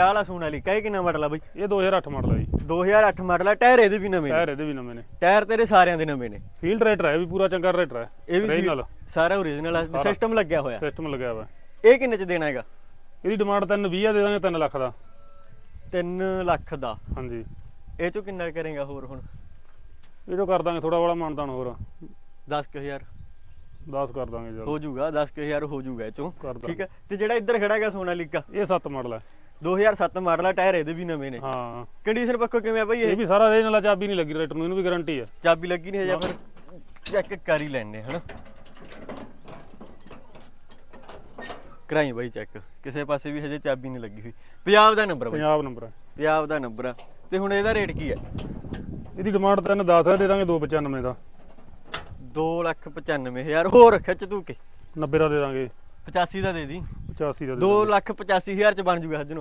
ਆਹ ਵਾਲਾ। ਸੋਨਾਲੀਕਾ ਇਹ ਕਿੰਨਾ ਮਾਡਲ ਆ ਬਈ? ਇਹ 2008 ਮਾਡਲ ਹੈ ਜੀ। 2008 ਮਾਡਲ ਆ ਟਾਇਰ ਇਹਦੇ ਵੀ ਨਵੇਂ ਨੇ। ਟਾਇਰ ਇਹਦੇ ਵੀ ਨਵੇਂ ਨੇ। ਟਾਇਰ ਤੇਰੇ ਸਾਰਿਆਂ ਦੇ ਨਵੇਂ ਨੇ। ਫੀਲਡ ਰੇਟਰ ਹੈ ਇਹ ਵੀ ਪੂਰਾ ਚੰਗਾ ਰੇਟਰ ਹੈ ਇਹ ਵੀ ਨਾਲ ਸਾਰਾ ਓਰੀਜਨਲ ਆ ਸਿਸਟਮ ਲੱਗਿਆ ਹੋਇਆ। ਸਿਸਟਮ ਲੱਗਿਆ ਹੋਇਆ। ਇਹ ਕਿੰਨੇ ਚ ਦੇਣਾ ਹੈਗਾ? ਇਹਦੀ ਡਿਮਾਂਡ 3 20 ਆ ਦੇ ਦਾਂਗੇ 3 ਲੱਖ ਦਾ। 3 ਲੱਖ ਦਾ। ਹਾਂਜੀ। ਇਹ ਚੋਂ ਕਿੰਨਾ ਕਰੇਗਾ ਹੋਰ ਹੁਣ? ਇਹ ਜੋ ਕਰ ਦਾਂਗੇ ਥੋੜਾ ਬੜਾ ਮਾਨਤਾਨ ਹੋਰ। 10000 10 ਕਰ ਦਾਂਗੇ ਜਦ ਹੋ ਜਾਊਗਾ 10000 ਹੋ ਜਾਊਗਾ ਇਹ ਚੋਂ। ਕਰ ਦਾਂਗੇ। ਠੀਕ ਹੈ ਤੇ ਜਿਹੜਾ ਇੱਧਰ ਖੜਾ ਹੈਗਾ ਸੋਨਾਲੀਕਾ ਇਹ 7 ਮਾਡਲ ਹੈ 2007 ਮਾਡਲ ਆ ਟਾਇਰ ਇਹਦੇ ਵੀ ਨਵੇਂ ਨੇ। ਹਾਂ। ਕੰਡੀਸ਼ਨ ਪੱਖੋਂ ਕਿਵੇਂ ਆ ਬਈ ਇਹ? ਇਹ ਵੀ ਸਾਰਾ ਰੇ ਨਾਲ ਚਾਬੀ ਨਹੀਂ ਲੱਗੀ ਰੇਟਰ ਨੂੰ ਇਹਨੂੰ ਵੀ ਗਾਰੰਟੀ ਹੈ ਚਾਬੀ ਲੱਗੀ ਨਹੀਂ ਹਜੇ ਫਿਰ ਚੈੱਕ ਕਰ ਹੀ ਲੈਣੇ ਹਨਾ? ਕਰਾਈ ਬਾਈ ਚੈੱਕ ਕਿਸੇ ਪਾਸੇ ਵੀ ਹਜੇ ਚਾਬੀ ਨਹੀਂ ਲੱਗੀ ਹੋਈ। ਪੰਜਾਬ ਦਾ ਨੰਬਰ ਬਾਈ। ਪੰਜਾਬ ਨੰਬਰ ਪੰਜਾਬ ਦਾ ਨੰਬਰ ਆ। ਤੇ ਹੁਣ ਇਹਦਾ ਰੇਟ ਕੀ ਹੈ ਇਹਦੀ ਡਿਮਾਂਡ 3 10 ਹੈ ਦੇ ਦਾਂਗੇ 295 ਦਾ। 295000 ਹੋਰ ਖਿੱਚ ਤੂੰ ਕੇ। 90 ਦਾ ਦੇ ਦਾਂਗੇ। 85 ਦਾ ਦੇ ਦੀ। 85 ਦਾ ਦੇ 2 ਲੱਖ 85000 ਚ ਬਣ ਜੂਗਾ ਅੱਜ ਨੂੰ